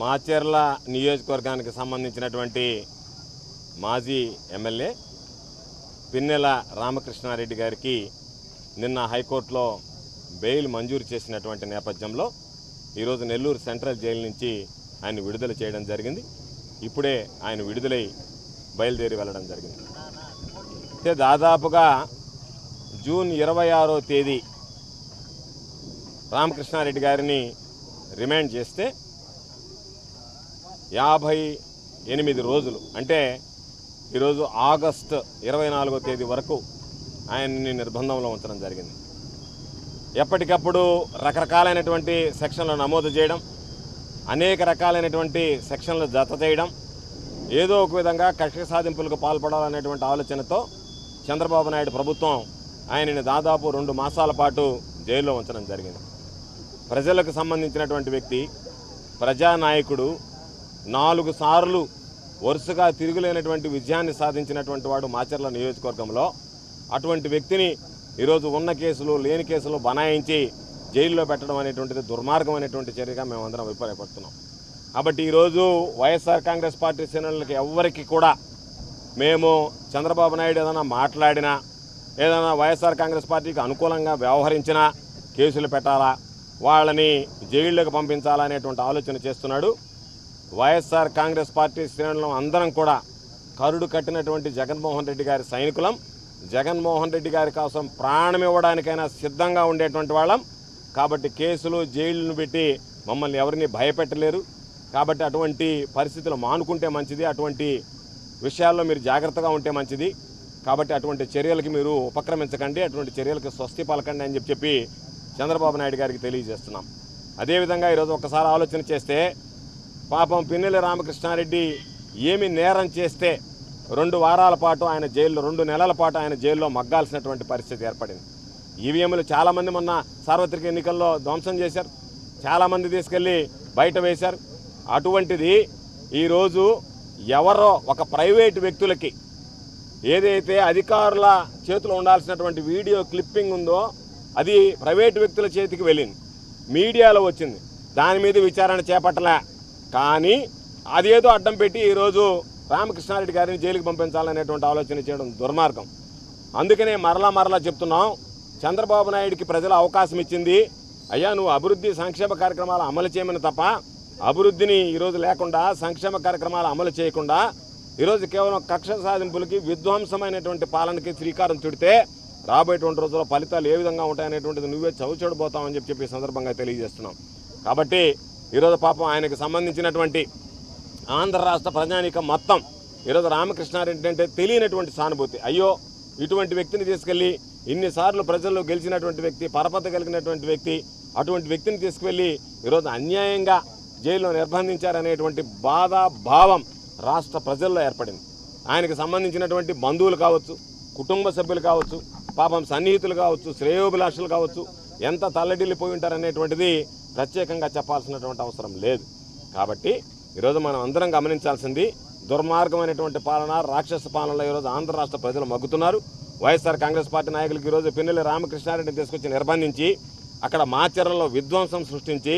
మాచెర్ల నియోజకవర్గానికి సంబంధించినటువంటి మాజీ ఎమ్మెల్యే పిన్నెల రామకృష్ణారెడ్డి గారికి నిన్న హైకోర్టులో బెయిల్ మంజూరు చేసినటువంటి నేపథ్యంలో ఈరోజు నెల్లూరు సెంట్రల్ జైలు నుంచి ఆయన విడుదల చేయడం జరిగింది. ఇప్పుడే ఆయన విడుదలై బయలుదేరి వెళ్ళడం జరిగింది. అయితే దాదాపుగా జూన్ ఇరవై ఆరో తేదీ రామకృష్ణారెడ్డి గారిని రిమాండ్ చేస్తే యాభై ఎనిమిది రోజులు. అంటే ఈరోజు ఆగస్ట్ ఇరవై నాలుగో తేదీ వరకు ఆయన్ని నిర్బంధంలో ఉంచడం జరిగింది. ఎప్పటికప్పుడు రకరకాలైనటువంటి సెక్షన్లు నమోదు చేయడం అనేక రకాలైనటువంటి సెక్షన్లు జత చేయడం ఏదో ఒక విధంగా కక్ష సాధింపులకు పాల్పడాలనేటువంటి ఆలోచనతో చంద్రబాబు నాయుడు ప్రభుత్వం ఆయనని దాదాపు రెండు మాసాల పాటు జైల్లో ఉంచడం జరిగింది. ప్రజలకు సంబంధించినటువంటి వ్యక్తి ప్రజానాయకుడు నాలుగు సార్లు వరుసగా తిరుగులేనటువంటి విజయాన్ని సాధించినటువంటి వాడు మాచర్ల నియోజకవర్గంలో. అటువంటి వ్యక్తిని ఈరోజు ఉన్న కేసులు లేని కేసులు బనాయించి జైల్లో పెట్టడం అనేటువంటిది దుర్మార్గం అనేటువంటి చర్యగా మేమందరం అభిప్రాయపడుతున్నాం. కాబట్టి ఈరోజు వైఎస్ఆర్ కాంగ్రెస్ పార్టీ శ్రేణులకి ఎవ్వరికి కూడా మేము చంద్రబాబు నాయుడు ఏదైనా మాట్లాడినా ఏదైనా వైఎస్ఆర్ కాంగ్రెస్ పార్టీకి అనుకూలంగా వ్యవహరించినా కేసులు పెట్టాలా వాళ్ళని జైళ్ళకు పంపించాలా అనేటువంటి ఆలోచన చేస్తున్నాడు. వైఎస్ఆర్ కాంగ్రెస్ పార్టీ శ్రేణులం అందరం కూడా కరుడు కట్టినటువంటి జగన్మోహన్ రెడ్డి గారి సైనికులం. జగన్మోహన్ రెడ్డి గారి కోసం ప్రాణం ఇవ్వడానికైనా సిద్ధంగా ఉండేటువంటి వాళ్ళం. కాబట్టి కేసులు జైళ్ళను పెట్టి మమ్మల్ని ఎవరిని భయపెట్టలేరు. కాబట్టి అటువంటి పరిస్థితులు మానుకుంటే మంచిది అటువంటి విషయాల్లో మీరు జాగ్రత్తగా ఉంటే మంచిది. కాబట్టి అటువంటి చర్యలకి మీరు ఉపక్రమించకండి అటువంటి చర్యలకు స్వస్తి పలకండి అని చెప్పి చెప్పి చంద్రబాబు నాయుడు గారికి తెలియజేస్తున్నాం. అదేవిధంగా ఈరోజు ఒకసారి ఆలోచన చేస్తే పాపం పిన్నెల రామకృష్ణారెడ్డి ఏమి నేరం చేస్తే రెండు వారాల పాటు ఆయన జైల్లో రెండు నెలల పాటు ఆయన జైల్లో మగ్గాల్సినటువంటి పరిస్థితి ఏర్పడింది. ఈవీఎంలు చాలామంది మొన్న సార్వత్రిక ఎన్నికల్లో ధ్వంసం చేశారు. చాలామంది తీసుకెళ్ళి బయట వేశారు. అటువంటిది ఈరోజు ఎవరో ఒక ప్రైవేటు వ్యక్తులకి ఏదైతే అధికారుల చేతిలో ఉండాల్సినటువంటి వీడియో క్లిప్పింగ్ ఉందో అది ప్రైవేటు వ్యక్తుల చేతికి వెళ్ళింది. మీడియాలో వచ్చింది. దాని మీద విచారణ చేపట్టలే. కానీ అదేదో అడ్డం పెట్టి ఈరోజు రామకృష్ణారెడ్డి గారిని జైలుకి పంపించాలనేటువంటి ఆలోచన చేయడం దుర్మార్గం. అందుకనే మరలా మరలా చెప్తున్నాం చంద్రబాబు నాయుడికి ప్రజలు అవకాశం ఇచ్చింది అయ్యా నువ్వు అభివృద్ధి సంక్షేమ కార్యక్రమాలు అమలు చేయమని తప్ప అభివృద్ధిని ఈరోజు లేకుండా సంక్షేమ కార్యక్రమాలు అమలు చేయకుండా ఈరోజు కేవలం కక్ష సాధింపులకి విధ్వంసమైనటువంటి పాలనకి శ్రీకారం చుడితే రాబోయేటువంటి రోజుల్లో ఫలితాలు ఏ విధంగా ఉంటాయనేటువంటిది నువ్వే చవిచూడబోతావని చెప్పి చెప్పి సందర్భంగా తెలియజేస్తున్నాం. కాబట్టి ఈరోజు పాపం ఆయనకు సంబంధించినటువంటి ఆంధ్ర రాష్ట్ర ప్రజానీకం మొత్తం ఈరోజు రామకృష్ణారెడ్డి అంటే తెలియనటువంటి సానుభూతి. అయ్యో ఇటువంటి వ్యక్తిని తీసుకెళ్ళి ఇన్నిసార్లు ప్రజల్లో గెలిచినటువంటి వ్యక్తి పరపత కలిగినటువంటి వ్యక్తి అటువంటి వ్యక్తిని తీసుకువెళ్ళి ఈరోజు అన్యాయంగా జైల్లో నిర్బంధించారనేటువంటి బాధ భావం రాష్ట్ర ప్రజల్లో ఏర్పడింది. ఆయనకు సంబంధించినటువంటి బంధువులు కావచ్చు కుటుంబ సభ్యులు కావచ్చు పాపం సన్నిహితులు కావచ్చు శ్రేయోభిలాషులు కావచ్చు ఎంత తల్లడిల్లిపోయి ఉంటారనేటువంటిది ప్రత్యేకంగా చెప్పాల్సినటువంటి అవసరం లేదు. కాబట్టి ఈరోజు మనం అందరం గమనించాల్సింది దుర్మార్గమైనటువంటి పాలన రాక్షస పాలనలో ఈరోజు ఆంధ్ర రాష్ట్ర ప్రజలు మగ్గుతున్నారు. వైఎస్ఆర్ కాంగ్రెస్ పార్టీ నాయకులకు ఈరోజు పిన్నెల్లి రామకృష్ణారెడ్డిని తీసుకొచ్చి నిర్బంధించి అక్కడ మాచరణలో విధ్వంసం సృష్టించి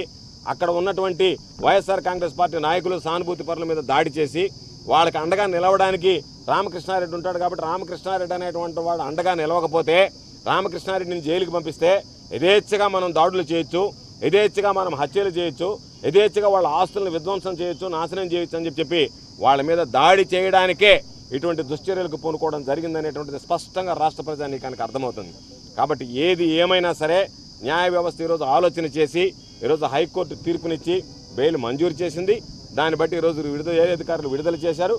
అక్కడ ఉన్నటువంటి వైఎస్ఆర్ కాంగ్రెస్ పార్టీ నాయకులు సానుభూతి పరుల మీద దాడి చేసి వాళ్ళకి అండగా నిలవడానికి రామకృష్ణారెడ్డి ఉంటాడు కాబట్టి రామకృష్ణారెడ్డి అనేటువంటి వాడు అండగా నిలవకపోతే రామకృష్ణారెడ్డిని జైలుకి పంపిస్తే యథేచ్ఛగా మనం దాడులు చేయొచ్చు. యథేచ్ఛగా మనం హత్యలు చేయొచ్చు యథేచ్ఛగా వాళ్ళ ఆస్తులను విధ్వంసం చేయొచ్చు నాశనం చేయొచ్చు అని చెప్పి చెప్పి వాళ్ళ మీద దాడి చేయడానికే ఇటువంటి దుశ్చర్యలకు పూనుకోవడం జరిగిందనేటువంటిది స్పష్టంగా రాష్ట్ర ప్రజానీకానికి అర్థమవుతుంది. కాబట్టి ఏది ఏమైనా సరే న్యాయ వ్యవస్థ ఈరోజు ఆలోచన చేసి ఈరోజు హైకోర్టు తీర్పునిచ్చి బెయిల్ మంజూరు చేసింది. దాన్ని బట్టి ఈరోజు విడుదల అధికారులు విడుదల చేశారు.